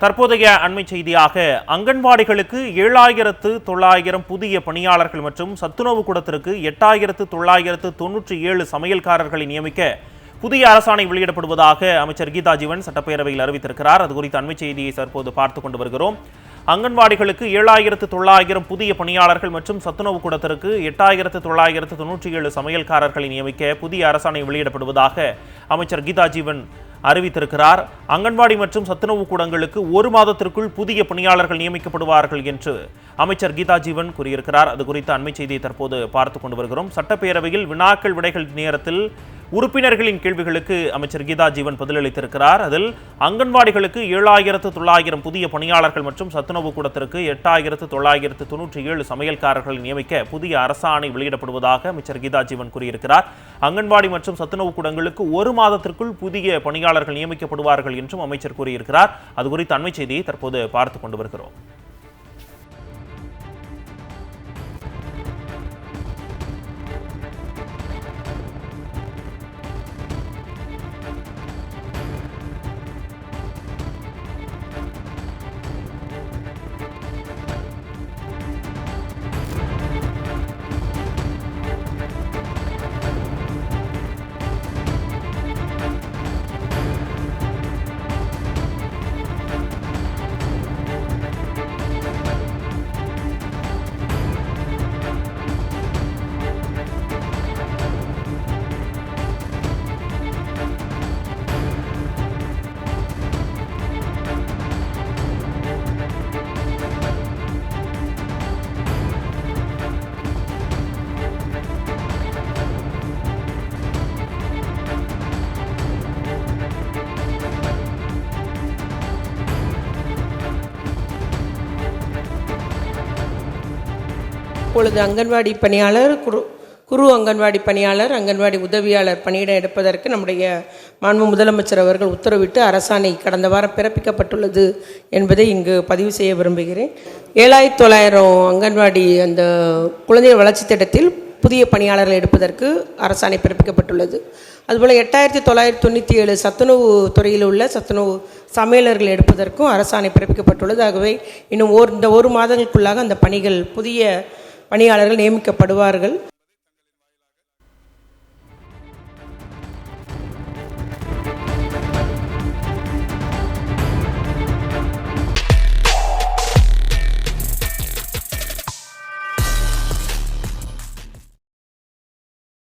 தற்போதைய அண்மை செய்தியாக அங்கன்வாடிகளுக்கு ஏழாயிரத்து தொள்ளாயிரம் புதிய பணியாளர்கள் மற்றும் சத்துணவு கூடத்திற்கு எட்டாயிரத்து தொள்ளாயிரத்து தொன்னூற்றி ஏழு சமையல்காரர்களை நியமிக்க புதிய அரசாணை வெளியிடப்படுவதாக அமைச்சர் கீதா ஜீவன் சட்டப்பேரவையில் அறிவித்திருக்கிறார். அது குறித்த அண்மை செய்தியை தற்போது பார்த்து கொண்டு வருகிறோம். அங்கன்வாடிகளுக்கு ஏழாயிரத்து தொள்ளாயிரம் புதிய பணியாளர்கள் மற்றும் சத்துணவு கூடத்திற்கு எட்டாயிரத்து தொள்ளாயிரத்து தொன்னூற்றி ஏழு சமையல்காரர்களை நியமிக்க புதிய அரசாணை வெளியிடப்படுவதாக அமைச்சர் கீதா ஜீவன் அறிவித்திருக்கிறார். அங்கன்வாடி மற்றும் சத்துணவு கூடங்களுக்கு ஒரு மாதத்திற்குள் புதிய பணியாளர்கள் நியமிக்கப்படுவார்கள் என்று அமைச்சர் கீதா ஜீவன் கூறியிருக்கிறார். அது குறித்த அண்மை செய்தியை தற்போது பார்த்து கொண்டு வருகிறோம். சட்டப்பேரவையில் வினாக்கள் விடைகள் நேரத்தில் உறுப்பினர்களின் கேள்விகளுக்கு அமைச்சர் கீதா ஜீவன் பதிலளித்திருக்கிறார் அதில் அங்கன்வாடிகளுக்கு ஏழாயிரத்து தொள்ளாயிரம் புதிய பணியாளர்கள் மற்றும் சத்துணவு கூடத்திற்கு எட்டாயிரத்து தொள்ளாயிரத்து தொன்னூற்றி ஏழு சமையல்காரர்களை நியமிக்க புதிய அரசாணை வெளியிடப்படுவதாக அமைச்சர் கீதா ஜீவன் கூறியிருக்கிறார். அங்கன்வாடி மற்றும் சத்துணவு கூடங்களுக்கு ஒரு மாதத்திற்குள் புதிய பணியாளர்கள் நியமிக்கப்படுவார்கள் என்றும் அமைச்சர் கூறியிருக்கிறார். அது குறித்த அண்மை செய்தியை தற்போது பார்த்து கொண்டு வருகிறோம். அப்பொழுது அங்கன்வாடி பணியாளர் குரு குரு அங்கன்வாடி பணியாளர் அங்கன்வாடி உதவியாளர் பணியிடம் எடுப்பதற்கு நம்முடைய மாண்பு முதலமைச்சர் அவர்கள் உத்தரவிட்டு அரசாணை கடந்த வாரம் பிறப்பிக்கப்பட்டுள்ளது என்பதை இங்கு பதிவு செய்ய விரும்புகிறேன். ஏழாயிரத்தி தொள்ளாயிரம் அங்கன்வாடி அந்த குழந்தைகள் வளர்ச்சி திட்டத்தில் புதிய பணியாளர்கள் எடுப்பதற்கு அரசாணை பிறப்பிக்கப்பட்டுள்ளது. அதுபோல் எட்டாயிரத்தி தொள்ளாயிரத்தி தொண்ணூற்றி ஏழு சத்துணவு துறையில் உள்ள சத்துணவு சமையலர்கள் எடுப்பதற்கும் அரசாணை பிறப்பிக்கப்பட்டுள்ளது. ஆகவே இன்னும் ஓர் இந்த ஒரு மாதங்களுக்குள்ளாக அந்த பணிகள் புதிய பணியாளர்கள் நியமிக்கப்படுவார்கள்.